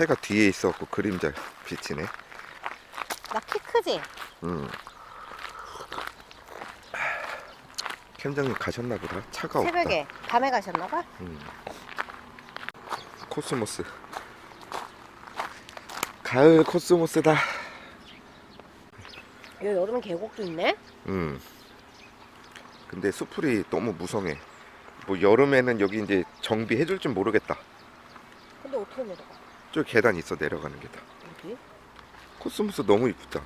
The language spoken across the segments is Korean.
해가 뒤에 있어갖고 그림자 비치네. 나 키 크지? 음. 캠장님 가셨나 보다. 차가 없다. 새벽에 밤에 가셨나 봐? 음. 코스모스. 가을 코스모스다. 여기 여름엔 계곡도 있네? 음. 근데 수풀이 너무 무성해. 뭐 여름에는 여기 이제 정비해줄 줄 모르겠다. 근데 어떻게 내려가? 저 계단 있어 내려가는 계단. 어디? 코스모스 너무 이쁘다.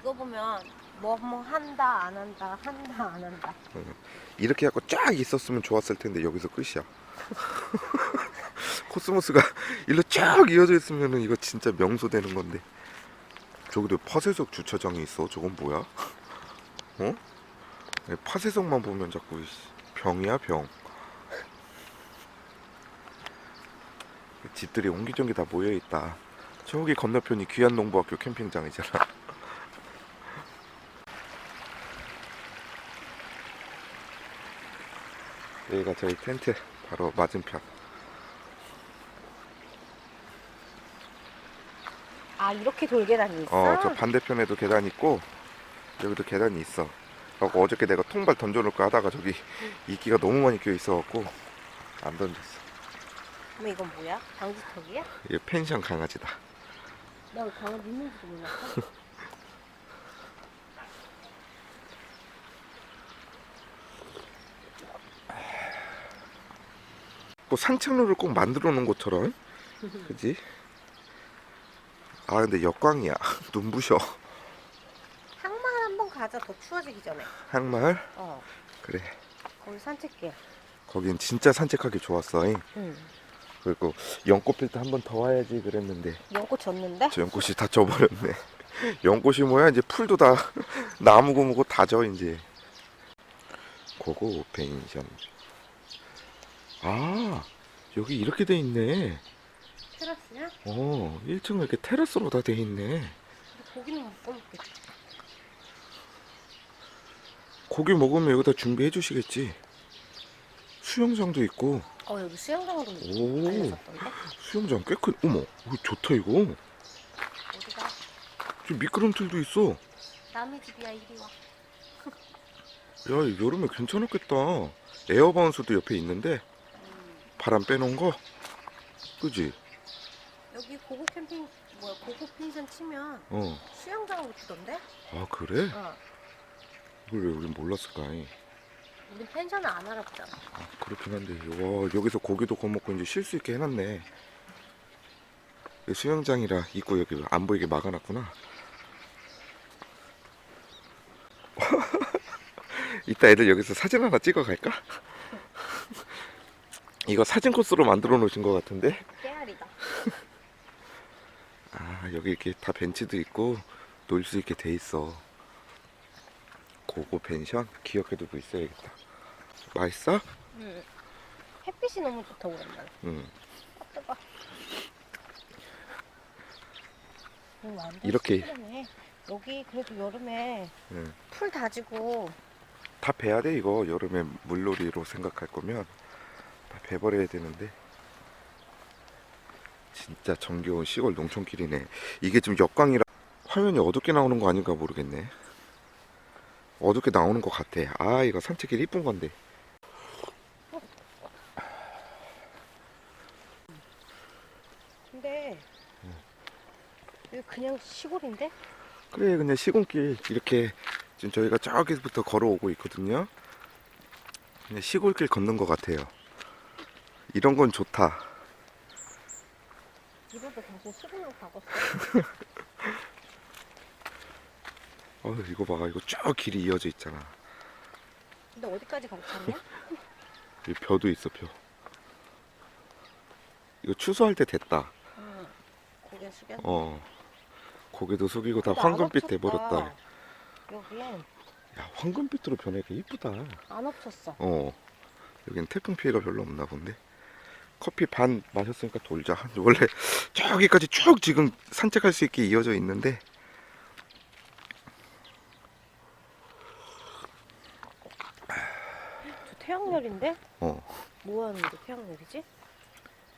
이거 보면 뭐뭐 한다 안 한다 한다 안 한다 이렇게 갖고 쫙 있었으면 좋았을 텐데 여기서 끝이야. 코스모스가 일로 쫙 이어져 있으면은 이거 진짜 명소 되는 건데. 저기도 파쇄석 주차장이 있어. 저건 뭐야? 어? 네, 파쇄석만 보면 자꾸 병이야 병. 집들이 옹기종기 다 모여 있다. 저기 건너편이 귀한농부학교 캠핑장이잖아. 여기가 저희 텐트 바로 맞은편. 아 이렇게 돌계단이 있어? 어, 저 반대편에도 계단 있고 여기도 계단이 있어. 그래갖고 어저께 내가 통발 던져놓을까 하다가 저기 이끼가 너무 많이 껴 있어갖고 안 던졌어. 그럼 이건 뭐야? 방지턱이야? 이게 펜션 강아지다. 나 강아지 있는지도 몰랐어 또 산책로를 꼭 만들어 놓은 것처럼, 그지? 아 근데 역광이야. 눈부셔. 항마을 한번 가자 더 추워지기 전에 항마을 어 그래. 거기 산책길 거긴 진짜 산책하기 좋았어. 잉. 응 그리고 연꽃 필 때 한 번 더 와야지 그랬는데 연꽃 졌는데? 저 연꽃이 다 져버렸네. 연꽃이 뭐야? 이제 풀도 다 나무고 뭐고 다져 이제. 고고 펜션. 아 여기 이렇게 돼 있네. 테라스야? 어 1층은 이렇게 테라스로 다 돼 있네. 근데 고기는 못 먹겠지 고기 먹으면 여기다 준비해 주시겠지. 수영장도 있고 어 여기 수영장도 오. 알려줬던데? 수영장 꽤 큰. 어머 오, 좋다 이거. 어디가? 저 미끄럼틀도 있어. 남의 집이야 이리 와 야, 이 여름에 괜찮았겠다. 에어바운스도 옆에 있는데 음, 바람 빼놓은 거, 그지? 여기 고급 캠핑 뭐야 고급 펜션 치면 어. 수영장으로 주던데? 아 그래? 어 이걸 왜 우린 몰랐을까? 우린 펜션을 안 알아보잖아 아, 그렇긴 한데, 와 여기서 고기도 구워 먹고 이제 쉴 수 있게 해놨네. 이 수영장이라 입구 여기 안 보이게 막아놨구나. 이따 애들 여기서 사진 하나 찍어 갈까? 이거 사진 코스로 만들어 놓으신 것 같은데? 깨알이다 아 여기 이렇게 다 벤치도 있고 놀 수 있게 돼 있어 고고 펜션 기억해두고 있어야겠다 맛있어? 응 햇빛이 너무 좋다 오랜만에 응. 아, 뜨거. 여기 완전 이렇게. 시원해. 여기 그래도 여름에 응. 풀 다지고 다 베야 돼 이거. 여름에 물놀이로 생각할 거면. 다 베버려야 되는데. 진짜 정겨운 시골 농촌길이네. 이게 좀 역광이라 화면이 어둡게 나오는 거 아닌가 모르겠네. 어둡게 나오는 것 같아. 아 이거 산책길 이쁜 건데 여기 그냥 시골인데? 그래 그냥 시골길 이렇게 지금 저희가 저기부터 걸어오고 있거든요. 그냥 시골길 걷는 것 같아요. 이런 건 좋다. 이러다 당신 시골로 가봤어. 어 이거 봐. 이거 쭉 길이 이어져 있잖아. 근데 어디까지 가르쳤냐? 여기 벼도 있어 벼. 이거 추수할 때 됐다. 응. 고개 숙여? 어 고개도 숙이고 다 근데 안 황금빛 엎쳤다. 돼버렸다 여긴 야 황금빛으로 변하니까 이쁘다 안 엎쳤어 어 여긴 태풍 피해가 별로 없나 본데 커피 반 마셨으니까 돌자. 원래 저기까지 쭉 지금 산책할 수 있게 이어져 있는데 저 태양열인데? 어 뭐 하는데 태양열이지?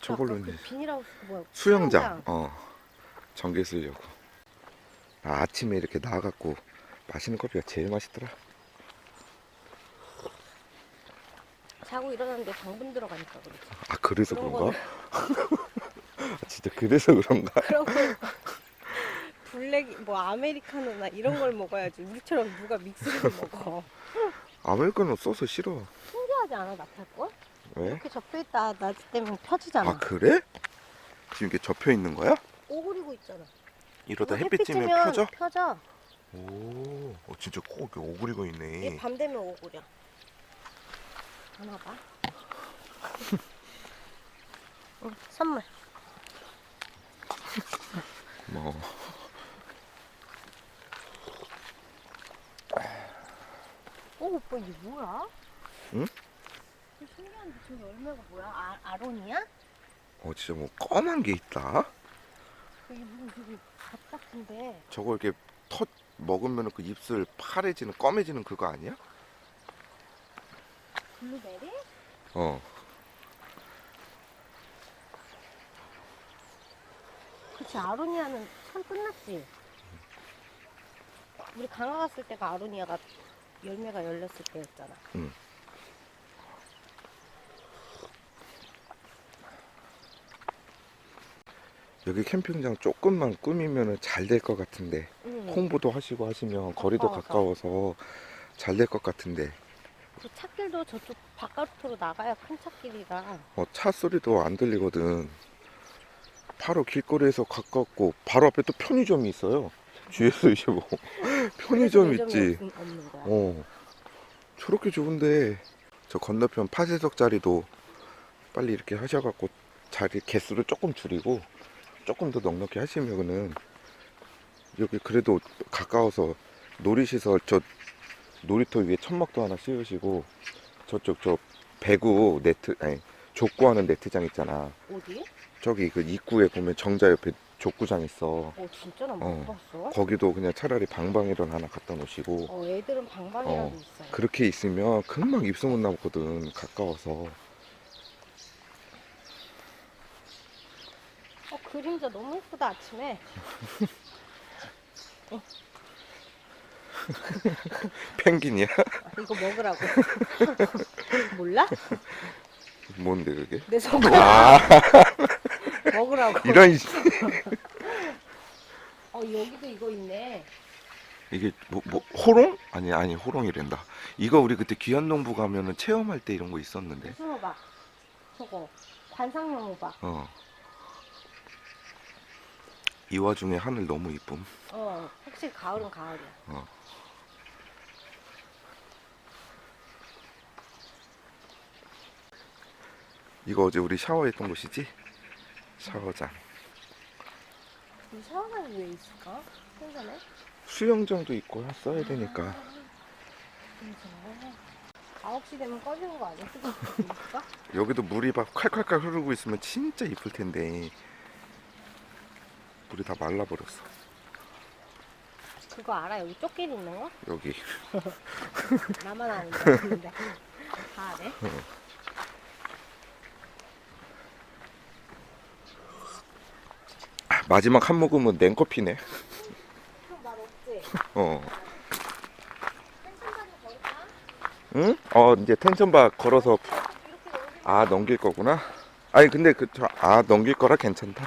저걸로 그 이제 비닐하우스 뭐야? 수영장. 어 전기 쓰려고. 아, 아침에 이렇게 나와갖고 마시는 커피가 제일 맛있더라. 자고 일어났는데 당분 들어가니까 그러지. 아 그래서 그런 그런가? 아, 진짜 그래서 그런가? 그런 거 블랙 뭐 아메리카노나 이런 걸 먹어야지. 우리처럼 누가 믹스를 먹어. 아메리카노 써서 싫어. 신기하지 않아 거? 왜? 이렇게 접혀 있다 낮 때면 펴지잖아. 아 그래? 지금 이게 접혀 있는 거야? 오그리고 있잖아. 이러다 이거 햇빛 쬐면 펴져? 펴져. 오, 어, 진짜 꼭 이렇게 오그리고 있네. 이게 밤 되면 오그려. 하나 봐. 응, 선물. 뭐오 오빠 이게 뭐야? 응? 이 신기한데 저 열매가 뭐야? 아, 아론이야? 어, 진짜 뭐 검은 게 있다. 밥 같은데. 저거 이렇게 터 먹으면 그 입술 파래지는 검해지는 그거 아니야? 블루베리? 어. 그치 아로니아는 참 끝났지. 우리 강화 갔을 때가 아로니아가 열매가 열렸을 때였잖아. 응. 여기 캠핑장 조금만 꾸미면 잘 될 것 같은데 응. 홍보도 하시고 하시면 거리도 가까워서. 가까워서 잘 될 것 같은데 그 찻길도 저쪽 바깥으로 나가야 큰 찻길이라. 어, 차 소리도 안 들리거든. 바로 길거리에서 가깝고 바로 앞에 또 편의점이 있어요. 이제 뭐 편의점 그래서 있지. 어 저렇게 좋은데 저 건너편 파쇄석 자리도 빨리 이렇게 하셔갖고 자리 개수를 조금 줄이고 조금 더 넉넉히 하시면은 여기 그래도 가까워서 놀이시설 저 놀이터 위에 천막도 하나 씌우시고 저쪽 저 배구 네트 아니 족구하는 네트장 있잖아 어디? 저기 그 입구에 보면 정자 옆에 족구장 있어 어 진짜 나못 어. 봤어. 거기도 그냥 차라리 방방이런 하나 갖다 놓으시고 어 애들은 방방이라도 어, 있어요. 그렇게 있으면 금방 입소문 나거든 가까워서 어 그림자 너무 예쁘다 아침에. 펭귄이야? 아, 이거 먹으라고. 몰라? 뭔데 그게? 내 손가락 아 먹으라고. 이런 이- 어 여기도 이거 있네. 이게 뭐, 뭐 호롱? 아니 아니 호롱이란다 이거 우리 그때 귀한농부 가면은 체험할 때 이런 거 있었는데 무슨 호박? 저거 관상용 호박. 어. 이 와중에 하늘 너무 이쁨 어 확실히 가을은 가을이야. 어. 이거 어제 우리 샤워했던 곳이지? 샤워장 이 샤워장이 왜 있을까? 신기하네. 수영장도 있고 써야 되니까 그래서 9시 되면 꺼지는 거 아니야? 여기도 물이 막 칼칼칼 흐르고 있으면 진짜 이쁠 텐데 물이 다 말라버렸어 그거 알아? 여기 쪽길 있는 거? 여기 나만 아는 거 같은데. 다 아네? 마지막 한 모금은 냉커피네? 어 걸까? 응? 어 이제 텐션바 걸어서 이렇게 아 넘길 거구나 아니 근데 그 아 넘길 거라 괜찮다